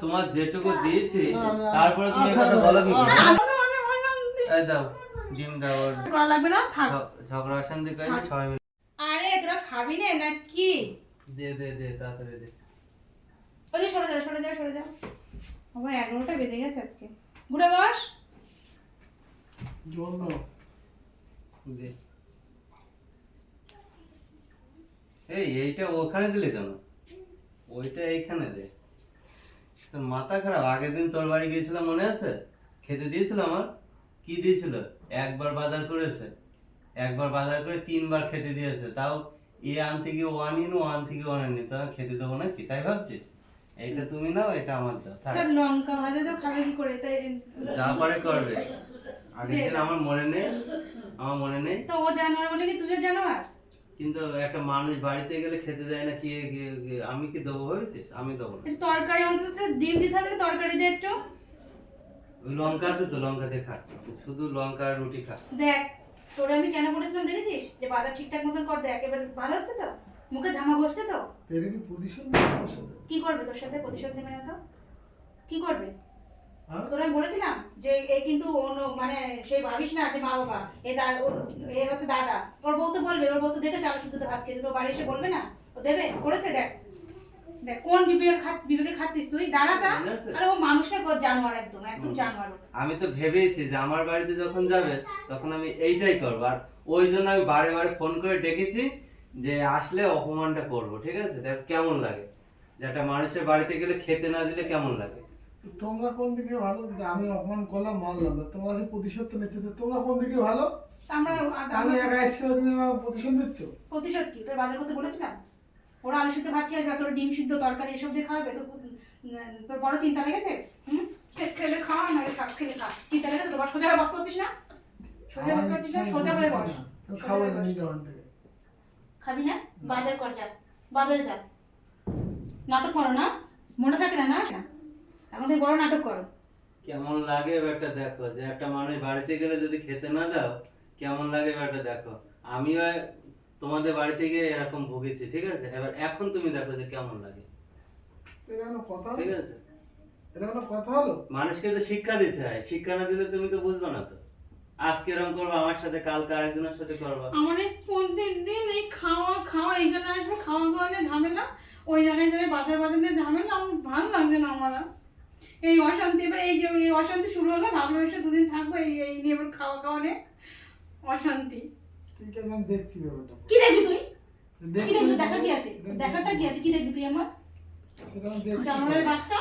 তোমার যেটুকু দিয়েছি তারপরে তুমি কথা বলো কি। এই দাও ডিম দাও করা লাগবে না থাক ঝগড়া অশান্তি করে থাক। সবাই মিলে আরে খাবি না না কি দে দে দে তাড়াতাড়ি দে ওই সরে যাও সরে যাও সরে যাও আমার এগারোটা বেজে গেছে আজকে ঘুরে বস জন্য দে এই এইটা ওখানে দিলে কেন ওইটা এইখানে দে তোর মাথা খারাপ? আগের দিন তোর বাড়ি গিয়েছিলাম মনে আছে? খেতে দিয়েছিল আমার? কি দিয়েছিল? একবার বাজার করেছে। একবার বাজার করে তিনবার খেতে দিয়েছে। তাও এ আন থেকে ও আনিনি ও আন থেকে ও আনেনি। তো খেতে দেবো না কি তাই ভাবছিস? এইটা তুমি নাও এটা আমার দাও। লঙ্কা ভাজা তো খাবে কি করে? তাই যা পারে করবে। আগের দিন আমার মনে নেই। আমার মনে নেই। তো ও জানোয়ার বলে কি তুইও জানোয়ার? কিন্তু একটা মানুষ বাড়িতে গেলে খেতে দেয় না কি কি- কি- আমি কি দেবো ভেবেছিস? আমি দেবো না। তরকারি অন্তত ডিম দিতে হবে তরকারি দিয়ে একটু। ওই লঙ্কা তো লঙ্কা দিয়ে খা। শুধু লঙ্কা আর রুটি খা। দেখ তোরে আমি কেন বলেছিলাম দেখেছিস যে বাজার ঠিকঠাক মতন কর দেখ এবার ভালো হচ্ছে তো? মুখে ঝামা বসছে তো? এটা কি প্রতিশোধ নেবে আমার সাথে? কি করবে তোর সাথে প্রতিশোধ নেবে না তো? কি করবে? তোরা আমি বলেছিলাম যে এ কিন্তু মানে ভাবিস না যে মা বাবা এ এ হচ্ছে দাদা। ওর বউ তো বলবে ওর বউ তো দেখে চাল শুদ্ধ ভাত খেতে তো বাড়ি এসে বলবে না? ও দেবে? করেছে দেখ। দেখ কোন বিবেকে খাট বিবেকে খাচ্ছিস তুই? দাঁড়াটা আরে ও মানুষ না কো জানোয়ার একদম একদম জানোয়ার আমি তো ভেবেছি যে আমার বাড়িতে যখন যাবে তখন আমি এইটাই করব। আর ওই জন্য আমি বারে বারে ফোন করে ডেকেছি যে আসলে অপমানটা করব ঠিক আছে? দেখ কেমন লাগে? যে একটা মানুষের বাড়িতে গেলে খেতে না দিলে কেমন লাগে? তোমরা কোন দিকে ভালো? আমি অপমান করলাম মানলাম না তোমরা যে প্রতিশোধ তো নিচ্ছ। তোমরা কোন দিকে ভালো? আমরা আমি একা এসে তুমি আমার প্রতিশোধ দিচ্ছ প্রতিশোধ কি? তোর বাজার করতে বলেছিলাম? ওরা আলু সিদ্ধ ভাত খেয়ে তোর ডিম সিদ্ধ তরকারি এসব দিয়ে খাওয়াবে তো তোর বড় চিন্তা লেগেছে? হুম? খেলে খাওয়া না খা খেলে খা। চিন্তা লেগেছে তোমার সোজা হয়ে বস করছিস না? সোজা বস করছিস না? সোজা হয়ে বস। তো খাব না খাবি না? বাজার কর যা। বাজারে যা। নাটক করো না? মনে থাকে না না? থেকে বড় নাটক করো। কেমন লাগে ব্যাপারটা দেখো? যে একটা মানুষ বাড়িতে গেলে যদি খেতে না দাও কেমন লাগে ব্যাপারটা দেখো? আমিও তোমাদের বাড়িতে গিয়ে এরকম ভুগেছি ঠিক আছে? এবার এখন তুমি দেখো যে কেমন লাগে। ঠিক আছে? মানুষকে তো শিক্ষা দিতে হয়। শিক্ষা না দিলে তুমি তো বুঝবে না তো। আজকে এরকম করব আমার সাথে কালকে আরেকজনের সাথে করব। আমার প্রত্যেক দিন এই খাওয়া খাওয়া এইখানে আসবে খাওয়া খাওয়া ঝামেলা ওই জায়গায় যাবে বাজার বাজার নিয়ে ঝামেলা। আমার ভালো লাগছে না আমার আর। এই অশান্তি এবার এই যে এই অশান্তি শুরু হলো ভাবলাম এসে দুদিন থাকব এই এই নিয়ে এবার খাওয়া খাওয়া নিয়ে অশান্তি। দেখছি কি দেখবি তুই? কি দেখবি? দেখার কি আছে? দেখারটা কি আছে? কি দেখবি তুই আমার জানোয়ারের বাচ্চা?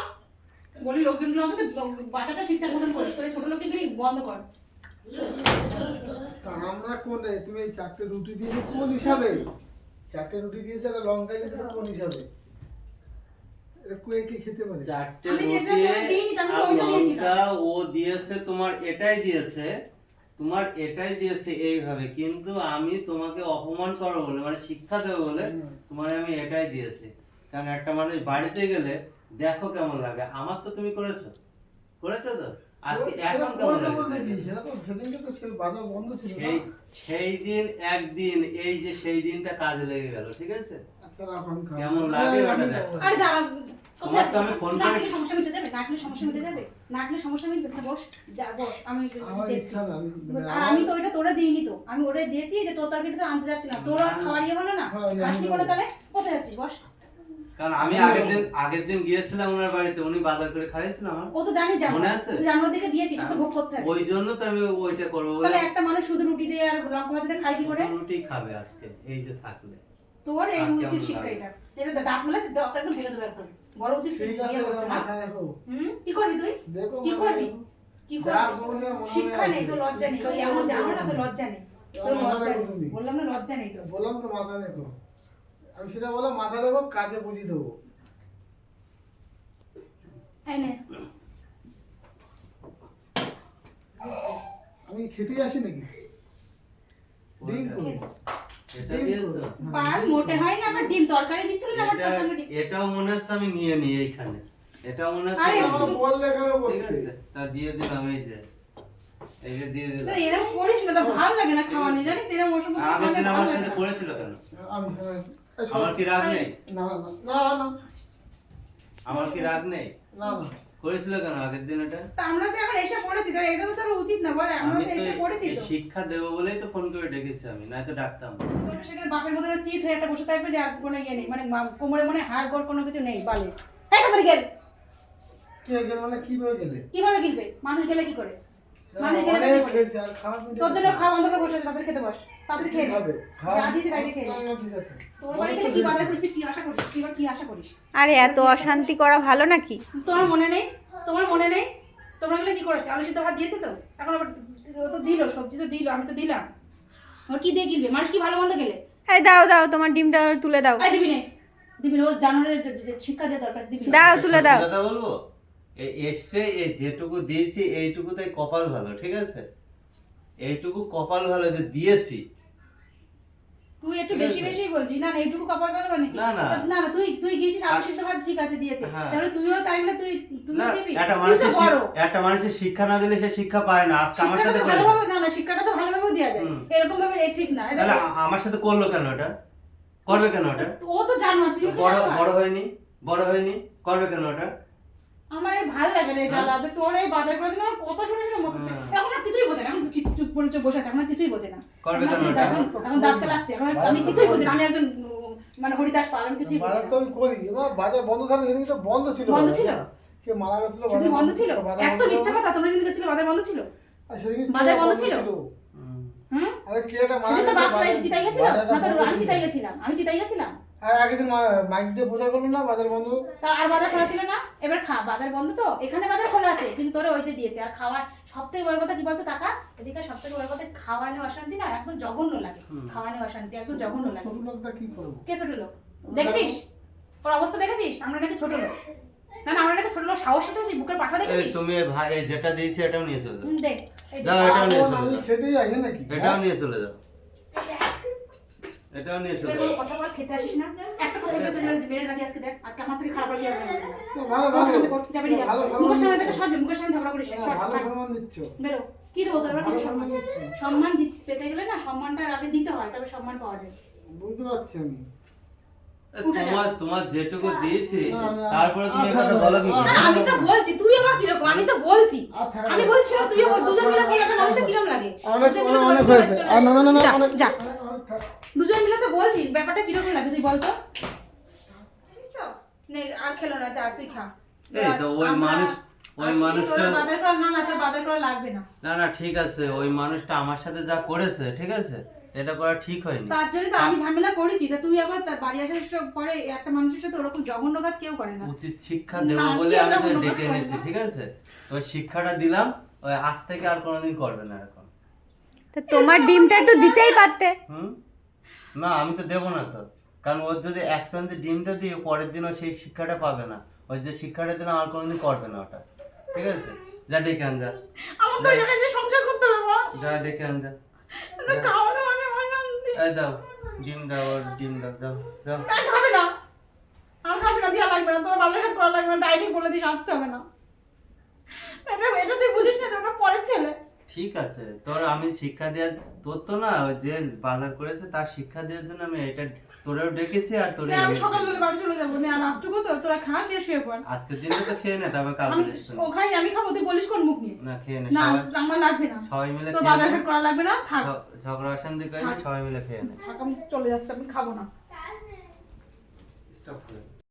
বলি লোকজন লোকজনগুলো অন্তত বাচ্চাটা ঠিকঠাক মতন করিস তোর এই ছোট লোককে বন্ধ কর। আমরা কোন? তুমি এই চারটে রুটি দিয়েছ কোন হিসাবে? চারটে রুটি দিয়েছে লঙ্কা দিয়েছে কোন হিসাবে? খেতে পারে চারটে লঙ্কা ও দিয়েছে তোমার এটাই দিয়েছে তোমার এটাই দিয়েছে এইভাবে। কিন্তু আমি তোমাকে অপমান করব বলে মানে শিক্ষা দেবো বলে। তোমার আমি এটাই দিয়েছি। কারণ একটা মানুষ বাড়িতে গেলে দেখো কেমন লাগে। আমার তো তুমি করেছ। করেছ তো আজকে এখন কেমন করবে বলতে লাগে কি? সেটা তো সেদিনকে তো সেল বাজার বন্ধ ছিল না। সেই সেই দিন একদিন এই যে সেই দিনটা কাজে লেগে গেল ঠিক আছে আচ্ছা, আমি কেমন লাগে হ্যাঁ, আমি ওটা খাব। দেখো। আরে দাঁড়া তোমার তো আমি ফোন করে- সমস্যা মিটে যাবে নাকলে সমস্যা মিটে যাবে নাকলে সমস্যা মিটে যাবে বস যা বস আমি আর আমি তো ওইটা তোরা দিইনি তো আমি ওরে দিয়েছি যে তোর তরকারিটা তো আনতে যাচ্ছিলাম তোরা না। খাওয়ার ইয়ে বলো না হ্যাঁ, আসলি তাহলে কোথায় যাচ্ছিস বস কারণ আমি আগের দিন আগের দিন গিয়েছিলাম ওনার বাড়িতে উনি বাজার করে খাইয়েছিলাম আমার। ও তো জানিস জানো। মনে আছে? জানোয়ার দিকে দিয়েছি তো ভোগ করতে হবে। ওই জন্য তো আমি ওইটা করব বলে তাহলে একটা মানুষ শুধু রুটি দিয়ে আর লঙ্কা ভাজা দিয়ে খাই কি করে? রুটি খাবে আজকে এই যে থাকলে। তোর এই উচিত শিক্ষা এটা। এটা তো দাঁত মেলে দাঁত একদম ভেঙে দেবে একদম। বড় উচিত হুম? কি করবি তুই? কি করবি? কি করবি? শিক্ষা নেই তো লজ্জা নেই। এমন জানো না তো লজ্জা নেই। মাথায় লজ্জা নেই। বললাম না লজ্জা নেই তো বললাম তো মাথা রেখো আমি সেটা বললাম মাথা রেখো কাজে বুঝিয়ে দেবো। আমি খেতে আসি নাকি? ডিম করব। এটা দিয়েছ পাল মোটে হয় না আবার ডিম তরকারি দিচ্ছিল না আবার এটা তার সঙ্গে ডিম। এটাও মনে হচ্ছে আমি নিয়ে নিই এইখানে। এটাও মনে হচ্ছে আমি বললে কেন তা দিয়ে দিলাম এই যে। এই যে দিয়ে তো দিলাম এরকম করিস না তো ভালো লাগে না খাওয়ানি জানিস এরকম আমার সাথে না। করেছিল কেন? আমি আমার কি রাগ নেই? না না না। না আমার কি রাগ নেই? না না। করেছিল কেন আগের দিন এটা? আমরা তো এখন এসে পড়েছি তাহলে এটা তো তার উচিত না বল আমরা তো তো এসে পড়েছি তো। শিক্ষা দেবো বলেই তো ফোন করে ডেকেছি আমি না তো ডাকতাম। তোমরা সেখানে বাপের মতো চিত হয়ে একটা বসে থাকবে যে আর কোনো ইয়ে নেই মানে কোমরে মনে হাড় গোড় কোনো কিছু নেই বালে। এই কথা গেল। কে গেল মানে কীভাবে গেলে? কীভাবে গিলবে? মানুষ গেলে কি করে? খেয়েছে আর খারাপ মিটে তোর জন্য খাওয়া বন্ধ করে বসে তাদের খেতে বস। তাদের খেয়ে খাবে? যা দিয়েছে তাই খেয়ে নে। না, না, ঠিক আছে। তোর বাড়ি কি বাজার করিস কি আশা করিস? তুই কি আশা করিস? আরে এত অশান্তি করা ভালো নাকি? তোমার মনে নেই? তোমার মনে নেই? তোমরা গেলে কি করেছে? আলু সিদ্ধ ভাত দিয়েছে তো? এখন আবার তো দিল সবজি তো দিল আমি তো দিলাম। ওর কি দিয়ে গিলবে মানুষ কি ভালো মন্দ গেলে এই দাও দাও তোমার ডিমটা তুলে দাও। দিবি নে। দিবি ও জানুয়ারির যে শিক্ষা দেওয়া দরকার দিবি দাও তুলে দাও। কথা বলব? এসছে এই যেটুকু দিয়েছি এইটুকু তাই কপাল ভালো ঠিক আছে? এইটুকু কপাল ভালো যে দিয়েছি। তুই একটু বেশি বেশি বলছিস। না না এইটুকু কপাল ভালো মানে না, না। না না তুই তুই গিয়েছিস আলু সিদ্ধ ভাত ঠিক আছে দিয়েছে। তাহলে তুইও তাই বলে তুই না দিবি? একটা মানুষের একটা মানুষের শিক্ষা না দিলে সে শিক্ষা পায় না। আজকে আমার সাথে তো করেছে। না না শিক্ষাটা তো ভালোভাবে যায়। এরকম ভাবে এ ঠিক না। তাহলে আমার সাথে করল কেন এটা? করবে কেন ওটা ও তো জানো তুই বড় বড় হয়নি? বড় হয়নি? করবে কেন এটা? আমার ভালো লাগে না? জ্বালা যে তোর এই বাজার করার জন্য আমার কত শুনে শুনে মতো হ্যাঁ। এখন আর কিছুই বোঝে না এখন চুপ করে চুপ বসে এখন কিছুই বোঝে না এখন এটা দাঁততে লাগছে এখন আমি কিছুই বোঝি না আমি একজন মানে হরিদাস পাল আমি কিছুই বাজার তো আমি করি বাজার বন্ধ থাকলে সেদিন তো বন্ধ ছিল বন্ধ। ছিল? কে মারা গেছিল বন্ধ ছিল এত মিথ্যা কথা তোমরা যেদিন গেছিলে বাজার বন্ধ ছিল বাজার বন্ধ ছিল? হুম। হুম আরে কে একটা মারা গেছিল, বাপ বাজার- গেছিল না তো আমি ছিল। গেছিলাম আমি চিতাই গেছিলাম আর আগের দিন মাইক দিয়ে প্রচার করল না বাজার বন্ধ আর বাজার খোলা ছিল না? এবার খা বাজার বন্ধ তো? এখানে বাজার খোলা আছে কিন্তু তোরা ওইতে দিয়েছে। আর খাওয়ার সব থেকে বড় কথা কি বলতো টাকা এদিকে সব থেকে বড় কথা খাওয়ানো অশান্তি না একদম জঘন্য লাগে। খাওয়ানো অশান্তি একদম জঘন্য লাগে। ছোট লোকটা কি করব? কে ছোট লোক? দেখেছিস? ওর অবস্থা দেখেছিস? আমরা নাকি ছোট লোক। না না আমরা নাকি ছোট লোক সাহস সাথে আছি, বুকের পাঠা দেখেছিস? তুমি ভাই যেটা দিয়েছি এটাও নিয়ে চলে যাও। দেখ। এটাও নিয়ে চলে যাও। খেতেই যাই নাকি? এটাও নিয়ে চলে যাও। এটাও নিয়ে চলে কথা বল খেতে আসিস না? একটা কথা বলতে তুই বেড়ে গেছি আজকে দেখ আজকে আমার থেকে খারাপ হয়ে যাবে। তো ভালো ভালো। ভালো মুখের সামনে থেকে সহ্য মুখের সামনে ঝগড়া করিস ভালো সর, সর। দিচ্ছ। বেরো। কি দেবো তোর এবার ভালো কিছু সম্মান সম্মান পেতে গেলে না সম্মানটা আগে দিতে হয় তবে সম্মান পাওয়া যায়। বুঝতে পারছি আমি। তোমার তোমার যেটুকু দিয়েছি না, না, তারপরে তুমি না, বলো কি না, করে? না, আমি তো বলছি তুই কীরকম আমি তো বলছি। আমি বলছি বল, দুজন মিলে একটা মানুষের কিরম লাগে? অনেক দুজন মিলে তো অনেক হয়েছে। আর না না না না অনেক যা। দুজন মিলে তো বলছি ব্যাপারটা কীরকম লাগে তুই বলতো? আর খেলো না চা তুই খা। এই তো ওই মানুষ ওই মানুষটা বাজার করা না না বাজার করা লাগবে না। না না ঠিক আছে ওই মানুষটা আমার সাথে যা করেছে ঠিক আছে এটা করা ঠিক হয়নি। তার জন্য তো আমি ঝামেলা করেছি তা তুই আবার তার বাড়ি আসার পরে একটা মানুষের সাথে ওরকম জঘন্য কাজ কেউ করে না। উচিত শিক্ষা দেবো বলে আমি তো ডেকে এনেছি ঠিক আছে? শিক্ষাটা দিলাম ওই আজ থেকে আর কোনোদিন করবে না এখন তো তোমার ডিমটা একটু দিতেই পারতে। হুম? না আমি তো দেবো না তো কারণ ওর যদি এক একসঙ্গে ডিমটা দিয়ে পরের দিন ও সেই শিক্ষাটা পাবে না ওই যে শিক্ষাটা দিলাম আর কোনোদিন করবে না ওটা। ঠিক আছে? যা ডেকে আন যা। আমার তো সংসার করতে হবে যা ডেকে আন যা। এটা খাওয়ানো মানে অশান্তি এই দাও ডিম দাও ওর ডিম দাও যাও যাও খাবে না। আর খাবে না দিয়া লাগবে না। তোর বাজার করা লাগবে না ডাইরেক্ট বলে দিস আসতে হবে না। এটা এটা তুই বুঝিস না এটা ওটা পরের ছেলে ঠিক আছে। তোর আমি শিক্ষা দেওয়ার তোর তো না ওই যে বাজার করেছে তার শিক্ষা দেওয়ার জন্য আমি এটা তোরেও ডেকেছি আর তোরে আমি। সকালবেলা বাড়ি চলে যাব। নে আর রাত্রুকু তো তোরা খা নিয়ে শুয়ে পড়। আজকের দিনে তো খেয়ে নে তারপর কালকে দেখছি। ওখানে আমি খাব তুই বলিস কোন মুখ নিয়ে? না খেয়ে নে না সবাই আমার লাগবে না। সবাই মিলে তোর বাজার ঘাট করা লাগবে না থাক। ঝগড়া অশান্তি করে সবাই মিলে খেয়ে নে। থাক আমি চলে যাচ্ছি আমি খাব না। Stop করে।